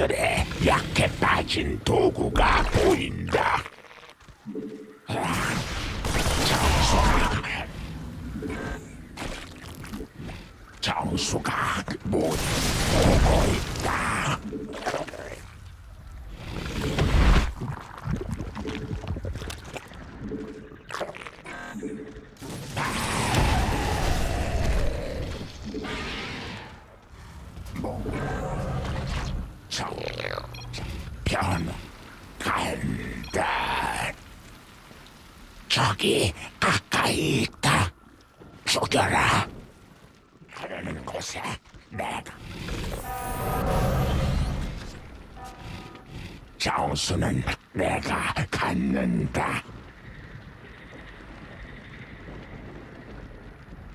저들의 약해 빠진 도구가 보인다. 아, 정수가 정수가 못 보고 있다. 정변 간다. 저기 가까이 있다. 죽여라. 하려는 곳에 내가 정수는 내가 갖는다.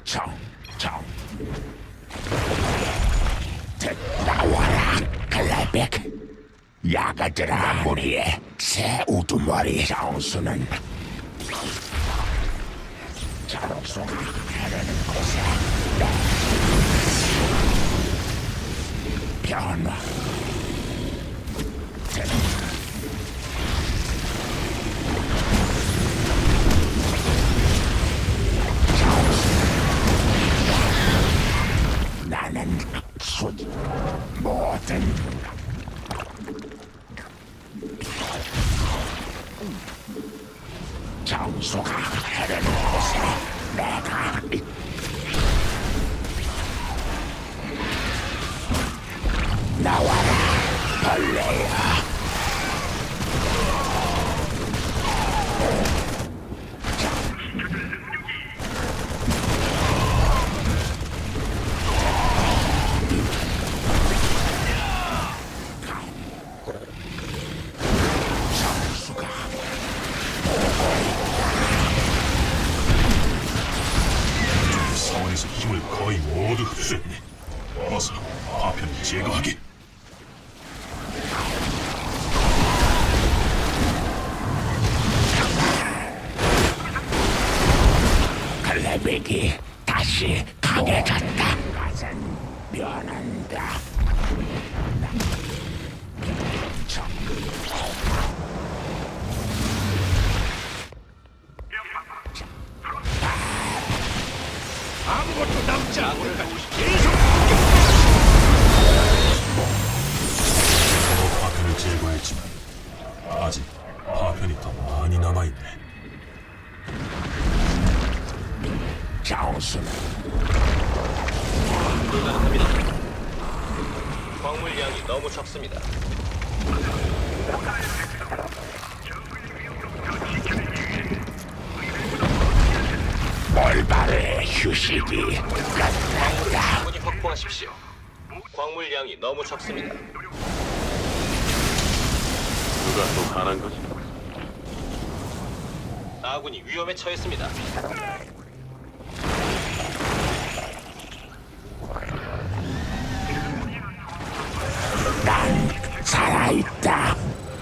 정, 정. 드- 나와라, 클레백. 야가들아 무리에 새 우두머리 곳에 변화. 정수가 흐르는 곳에 내가 있- 나와라 벌레야 거의 모두 흡수했네. 어서 파편을 제거하게. 클레백이 다시 강해졌다. 가zen 변한다. 정- 아무것도 남지 않을 계속 저 파편을 제거했지만 아직 파편이 더 많이 남아있네. 정수는 불가능합니다. 광물량이 너무 적습니다. 올바르의 휴식이 끝났다. 충분히 확보하십시오. 광물량이 너무 적습니다. 누가 또 가난 거지? 아군이 위험에 처했습니다. 난 살아있다.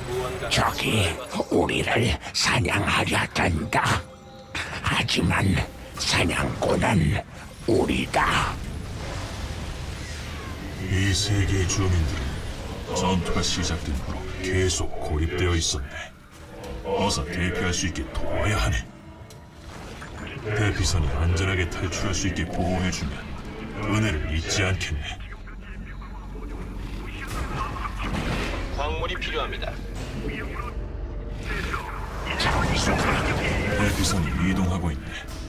무언가 저기 우리를 사냥하려 든다. 하지만 사냥꾼은 우리다. 이 세계의 주민들은 전투가 시작된 후로 계속 고립되어 있었네. 어서 대피할 수 있게 도와야 하네. 대피선이 안전하게 탈출할 수 있게 보호해주면 은혜를 잊지 않겠네. 광물이 필요합니다. 대피선이 이동하고 있네.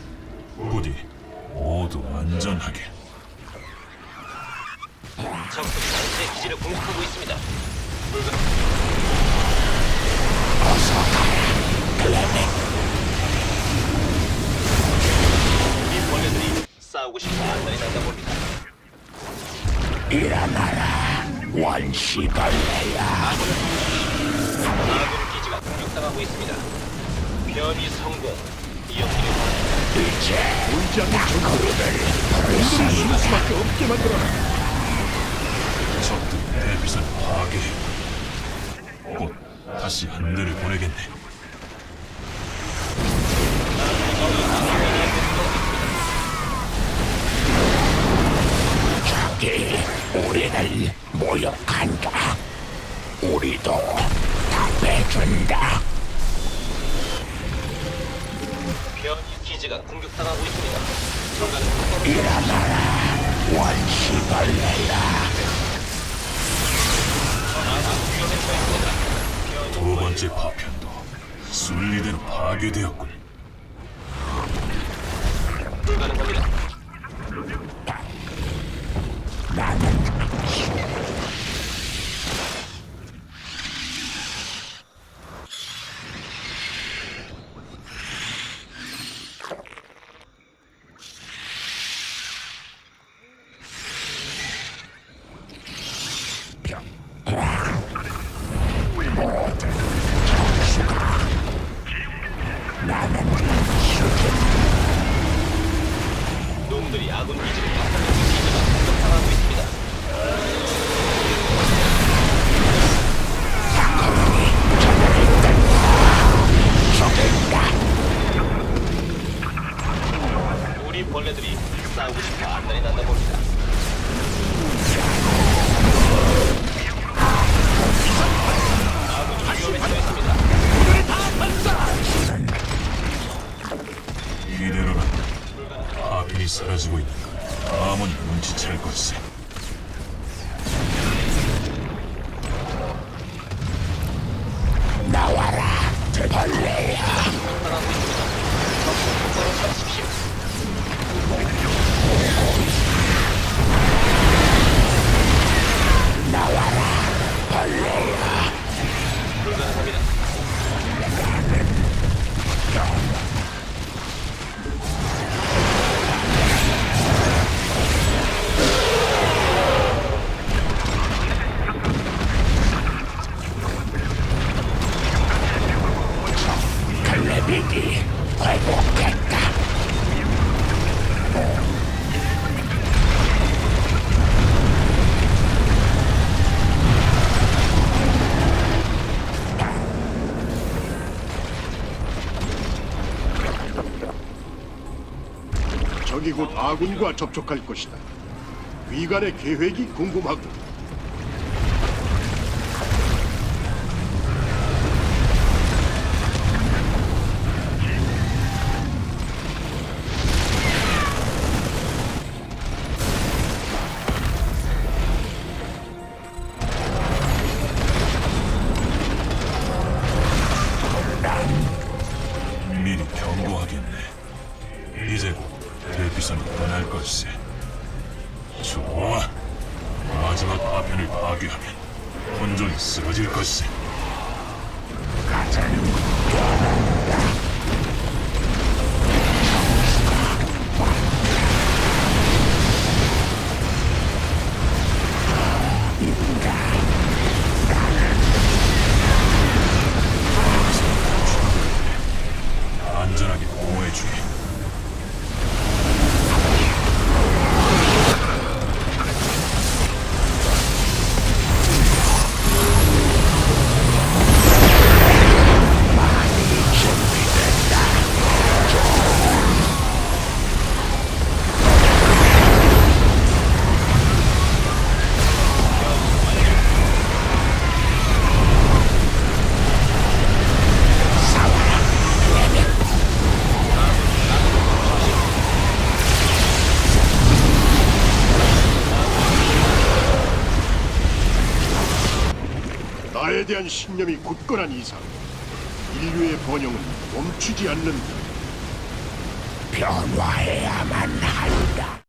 부디 모두 안전하게. 적들이 단체 기지를 공격하고 있습니다. 이 벌레들이 싸우고 싶어 안달이 난다 봅니다. 일어나라, 원시벌레야. 아군 기지가 공격당하고 있습니다. 변이 성공. 이어지는 보이지 않는 전투를 우리를 숨을 수밖에 없게 만들어라 적들이 대피선을 파괴해. 곧 다시 한대를 보내겠네. 저기 우리를 모욕한다. 우리도 답해준다. 변이 기지가 공격당하고 있습니다. 저가는 원시벌레야. 두 번째 파편도 순리대로 파괴되었군. 불가능합니다. 사라지고 있는 걸 아무니 눈치챌 걸세. 곧 아군과 접촉할 것이다. 위관의 계획이 궁금하고 혼종이 쓰러질 걸 나에 대한 신념이 굳건한 이상 인류의 번영은 멈추지 않는다. 변화해야만 한다.